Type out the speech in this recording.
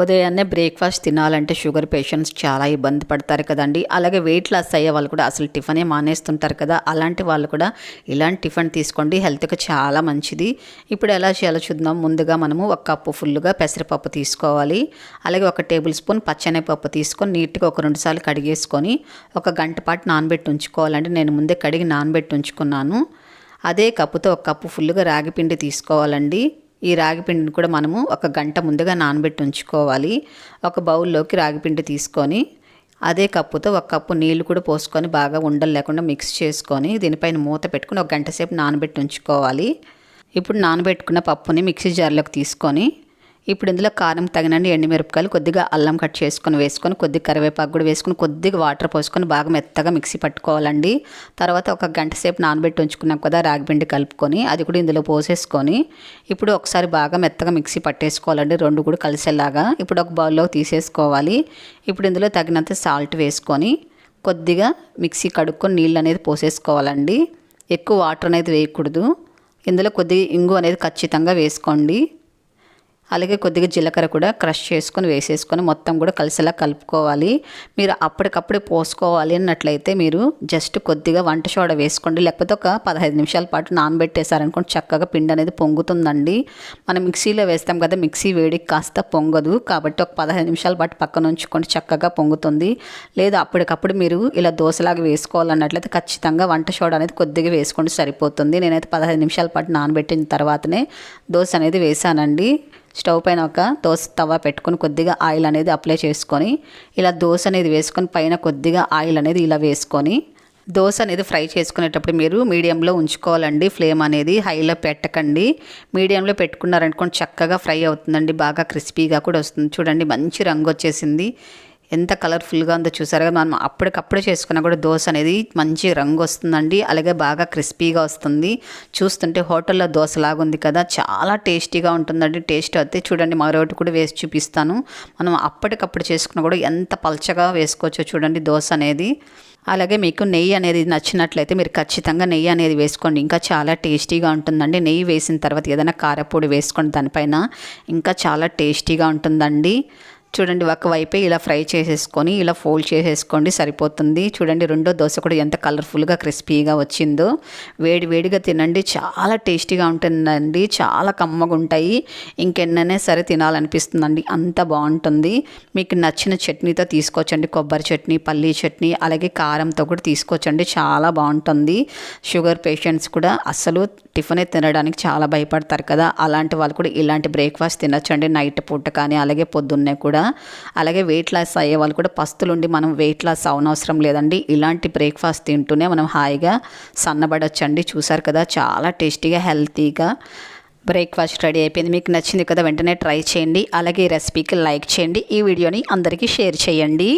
ఉదయాన్నే బ్రేక్ఫాస్ట్ తినాలంటే sugar patients చాలా ఇబ్బంది పడతారు కదండి. అలాగే వెయిట్ లాస్ అయ్యే వాళ్ళు కూడా అసలు టిఫినే మానేస్తుంటారు కదా. అలాంటి వాళ్ళు కూడా ఇలాంటి టిఫిన్ తీసుకోండి. హెల్త్కి చాలా మంచిది. ఇప్పుడు ఎలా చేయాలో చూద్దాం. ముందుగా మనము ఒక కప్పు ఫుల్గా పెసరపప్పు తీసుకోవాలి. అలాగే ఒక టేబుల్ స్పూన్ పచ్చనిపప్పు తీసుకొని నీట్గా ఒక రెండు సార్లు కడిగేసుకొని ఒక గంట పాటు నానబెట్టి ఉంచుకోవాలంటే నేను ముందే కడిగి నానబెట్టి ఉంచుకున్నాను. అదే కప్పుతో ఒక కప్పు ఫుల్గా రాగిపిండి తీసుకోవాలండి. ఈ రాగిపిండిని కూడా మనము ఒక గంట ముందుగా నానబెట్టి ఉంచుకోవాలి. ఒక బౌల్లోకి రాగిపిండి తీసుకొని అదే కప్పుతో ఒక కప్పు నీళ్ళు కూడా పోసుకొని బాగా ఉండలు లేకుండా మిక్స్ చేసుకొని దీనిపైన మూత పెట్టుకుని ఒక గంట సేపు నానబెట్టి ఉంచుకోవాలి. ఇప్పుడు నానబెట్టుకున్న పప్పుని మిక్సీ జార్లోకి తీసుకొని ఇప్పుడు ఇందులో కారం తగినండి ఎండుమిరపకాయలు కొద్దిగా అల్లం కట్ చేసుకొని వేసుకొని కొద్దిగా కరివేపాకు కూడా వేసుకొని కొద్దిగా వాటర్ పోసుకొని బాగా మెత్తగా మిక్సీ పట్టుకోవాలండి. తర్వాత ఒక గంట సేపు నానబెట్టి ఉంచుకున్నాం కదా రాగిపిండి కలుపుకొని అది కూడా ఇందులో పోసేసుకొని ఇప్పుడు ఒకసారి బాగా మెత్తగా మిక్సీ పట్టేసుకోవాలండి రెండు కూడా కలిసేలాగా. ఇప్పుడు ఒక బౌల్లో తీసేసుకోవాలి. ఇప్పుడు ఇందులో తగినంత సాల్ట్ వేసుకొని కొద్దిగా మిక్సీ కడుక్కొని నీళ్ళు అనేది పోసేసుకోవాలండి. ఎక్కువ వాటర్ అనేది వేయకూడదు. ఇందులో కొద్దిగా ఇంగు అనేది ఖచ్చితంగా వేసుకోండి. అలాగే కొద్దిగా జీలకర్ర కూడా క్రష్ చేసుకొని వేసేసుకొని మొత్తం కూడా కలిసేలా కలుపుకోవాలి. మీరు అప్పటికప్పుడే పోసుకోవాలి అన్నట్లయితే మీరు జస్ట్ కొద్దిగా వంట సోడా వేసుకోండి. లేకపోతే ఒక పదహైదు నిమిషాల పాటు నానబెట్టేశారనుకోండి చక్కగా పిండి అనేది పొంగుతుందండి. మనం మిక్సీలో వేస్తాం కదా మిక్సీ వేడికి కాస్త పొంగదు. కాబట్టి ఒక పదహైదు నిమిషాల పాటు పక్కన ఉంచుకొని చక్కగా పొంగుతుంది. లేదా అప్పటికప్పుడు మీరు ఇలా దోశలాగా వేసుకోవాలన్నట్లయితే ఖచ్చితంగా వంట సోడా అనేది కొద్దిగా వేసుకోండి సరిపోతుంది. నేనైతే పదహైదు నిమిషాల పాటు నానబెట్టిన తర్వాతనే దోశ అనేది వేసానండి స్టవ్ పైన ఒక దోశ తవ్వ పెట్టుకొని కొద్దిగా ఆయిల్ అనేది అప్లై చేసుకొని ఇలా దోశ అనేది వేసుకొని పైన కొద్దిగా ఆయిల్ అనేది ఇలా వేసుకొని దోశ అనేది ఫ్రై చేసుకునేటప్పుడు మీరు మీడియంలో ఉంచుకోవాలండి. ఫ్లేమ్ అనేది హైలో పెట్టకండి. మీడియంలో పెట్టుకున్నారనుకోండి చక్కగా ఫ్రై అవుతుందండి. బాగా క్రిస్పీగా కూడా వస్తుంది. చూడండి మంచి రంగు వచ్చేసింది. ఎంత కలర్ఫుల్గా ఉందో చూసారు కదా మనం అప్పటికప్పుడు చేసుకున్నా కూడా దోశ అనేది మంచి రంగు వస్తుందండి. అలాగే బాగా క్రిస్పీగా వస్తుంది. చూస్తుంటే హోటల్లో దోశ లాగా ఉంది కదా చాలా టేస్టీగా ఉంటుందండి. టేస్ట్ అయితే చూడండి మరొకటి కూడా వేసి చూపిస్తాను. మనం అప్పటికప్పుడు చేసుకున్నా కూడా ఎంత పల్చగా వేసుకోవచ్చో చూడండి దోశ అనేది. అలాగే మీకు నెయ్యి అనేది నచ్చినట్లయితే మీరు ఖచ్చితంగా నెయ్యి అనేది వేసుకోండి. ఇంకా చాలా టేస్టీగా ఉంటుందండి. నెయ్యి వేసిన తర్వాత ఏదైనా కారపొడి వేసుకోండి దానిపైన. ఇంకా చాలా టేస్టీగా ఉంటుందండి. చూడండి ఒకవైపే ఇలా ఫ్రై చేసేసుకొని ఇలా ఫోల్డ్ చేసేసుకోండి సరిపోతుంది. చూడండి రెండో దోశ కూడా ఎంత కలర్ఫుల్గా క్రిస్పీగా వచ్చిందో. వేడి వేడిగా తినండి చాలా టేస్టీగా ఉంటుందండి చాలా కమ్మగా ఉంటాయి. ఇంకెన్నైనా సరే తినాలనిపిస్తుందండి అంత బాగుంటుంది. మీకు నచ్చిన చట్నీతో తీసుకోవచ్చండి కొబ్బరి చట్నీ పల్లీ చట్నీ అలాగే కారంతో కూడా తీసుకోవచ్చండి చాలా బాగుంటుంది. షుగర్ పేషెంట్స్ కూడా అసలు టిఫిన్ తినడానికి చాలా భయపడతారు కదా అలాంటి వాళ్ళు కూడా ఇలాంటి బ్రేక్ఫాస్ట్ తినచ్చండి నైట్ పూట కానీ అలాగే పొద్దున్నే కూడా. అలాగే వెయిట్ లాస్ అయ్యే వాళ్ళు కూడా పస్తులుండి మనం వెయిట్ లాస్ అవనవసరం లేదండి. ఇలాంటి బ్రేక్ఫాస్ట్ తింటూనే మనం హాయిగా సన్నబడొచ్చండి. చూసారు కదా చాలా టేస్టీగా హెల్తీగా బ్రేక్ఫాస్ట్ రెడీ అయిపోయింది. మీకు నచ్చింది కదా వెంటనే ట్రై చేయండి. అలాగే ఈ రెసిపీకి లైక్ చేయండి. ఈ వీడియోని అందరికీ షేర్ చేయండి.